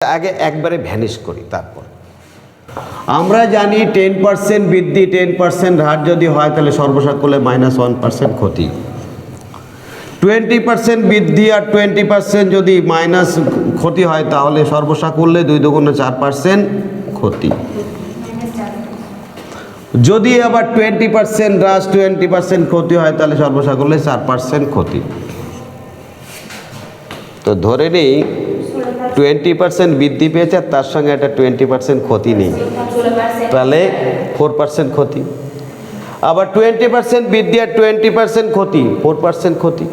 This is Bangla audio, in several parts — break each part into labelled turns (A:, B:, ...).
A: আগে একবারে ভ্যানিশ করি, তারপর। আমরা জানি টেন পার্সেন্ট বৃদ্ধি টেন পার্সেন্ট হার যদি হয়, তাহলে সর্বসাকুল্যে মাইনাস ওয়ান পার্সেন্ট ক্ষতি। টোয়েন্টি পার্সেন্ট বৃদ্ধি আর টোয়েন্টি পার্সেন্ট যদি মাইনাস ক্ষতি হয়, তাহলে সর্বসাকুল্যে দুই দুগুণে চার পার্সেন্ট ক্ষতি। যদি আবার টোয়েন্টি পার্সেন্ট হ্রাস টোয়েন্টি পার্সেন্ট ক্ষতি হয়, তাহলে সর্বসাকুল্যে চার পার্সেন্ট ক্ষতি। তো ধরে নিই টোয়েন্টি পার্সেন্ট বৃদ্ধি পেয়েছে আর তার সঙ্গে একটা টোয়েন্টি পার্সেন্ট ক্ষতি নেই। তাহলে ফোর পার্সেন্ট ক্ষতি। আবার টোয়েন্টি পার্সেন্ট বৃদ্ধি আর টোয়েন্টি পার্সেন্ট ক্ষতি ফোর পার্সেন্ট ক্ষতি।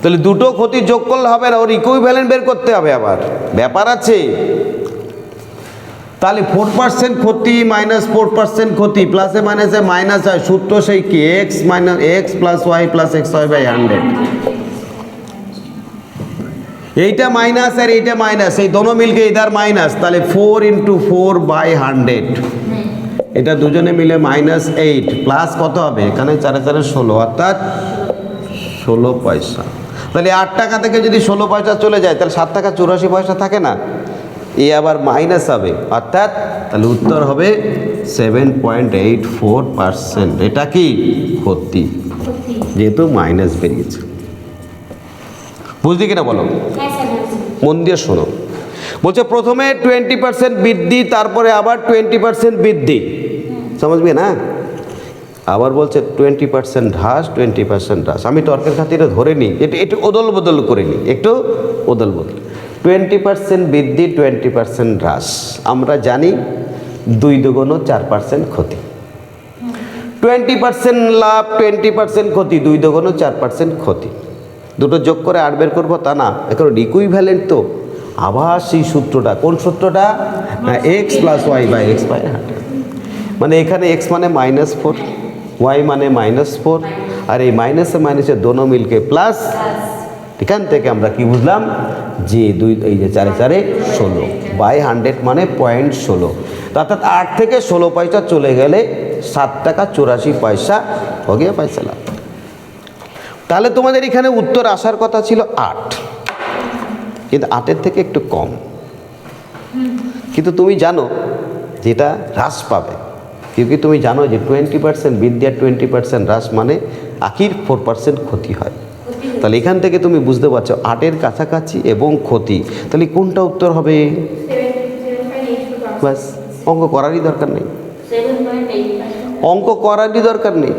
A: তাহলে দুটো ক্ষতি যোগ করলে হবে না, ওর ইকুইভ্যালেন্ট বের করতে হবে আবার। ব্যাপার আছে। তাহলে ফোর পার্সেন্ট ক্ষতি মাইনাস ফোর পার্সেন্ট ক্ষতি প্লাসে মাইনাসে মাইনাস হয়, সূত্র সেই কি x minus x plus y plus x y by hundred এইটা মাইনাস আর এইটা মাইনাস এই দোনো মিলকে ইধার মাইনাস তাহলে four into four by hundred এটা দুজনে মিলে মাইনাস এইট প্লাস কত হবে? এখানে চারে চারে ষোলো অর্থাৎ ষোলো পয়সা। তাহলে আট টাকা থেকে যদি ষোলো পয়সা চলে যায় তাহলে সাত টাকা চুরাশি পয়সা থাকে না? এ আবার মাইনাস হবে অর্থাৎ তাহলে উত্তর হবে seven point eight four percent এটা কি? ক্ষতি। যেহেতু মাইনাস বেরিয়েছে। বুঝলি কিনা বলো? মন দিয়ে শোনো। বলছে প্রথমে টোয়েন্টি পার্সেন্ট বৃদ্ধি তারপরে আবার টোয়েন্টি পার্সেন্ট বৃদ্ধি। সমঝবি না? আবার বলছে টোয়েন্টি পার্সেন্ট হ্রাস টোয়েন্টি পার্সেন্ট হ্রাস। আমি তর্কের খাতিরে ধরে নিই একটু একটু ওদল বদল করে নিই একটু ওদল বদল টোয়েন্টি পার্সেন্ট বৃদ্ধি টোয়েন্টি পার্সেন্ট হ্রাস। আমরা জানি দুই দুগুণও চার পার্সেন্ট ক্ষতি। টোয়েন্টি পার্সেন্ট লাভ টোয়েন্টি পার্সেন্ট ক্ষতি দুই দুগুণও চার পার্সেন্ট ক্ষতি। দুটো যোগ করে আর বের করব তা না। কারণ ইকুইভ্যালেন্ট তো। আবার সেই সূত্রটা, কোন সূত্রটা? না x plus y by x by hundred মানে এখানে এক্স মানে মাইনাস ফোর ওয়াই মানে মাইনাস ফোর আর এই মাইনাসে মাইনাসে দোনো মিলকে প্লাস এখান থেকে আমরা কি বুঝলাম? যে দুই, এই যে চারে চারে ষোলো বাই হান্ড্রেড মানে পয়েন্ট ষোলো। অর্থাৎ আট থেকে ষোলো পয়সা চলে গেলে সাত টাকা চুরাশি পয়সা হয়ে পয়সা লাভ। তাহলে তোমাদের এখানে উত্তর আসার কথা ছিল আট। কিন্তু আটের থেকে একটু কম। কিন্তু তুমি জানো যেটা হ্রাস পাবে। কিন্তু তুমি জানো যে টোয়েন্টি পার্সেন্ট বৃদ্ধি আর টোয়েন্টি পার্সেন্ট হ্রাস মানে আখির ফোর পার্সেন্ট ক্ষতি হয়। তাহলে এখান থেকে তুমি বুঝতে পারছ আটের কাছাকাছি এবং ক্ষতি। তাহলে কোনটা উত্তর হবে? ব্যাস অঙ্ক করারই দরকার নেই। অঙ্ক করারই দরকার নেই।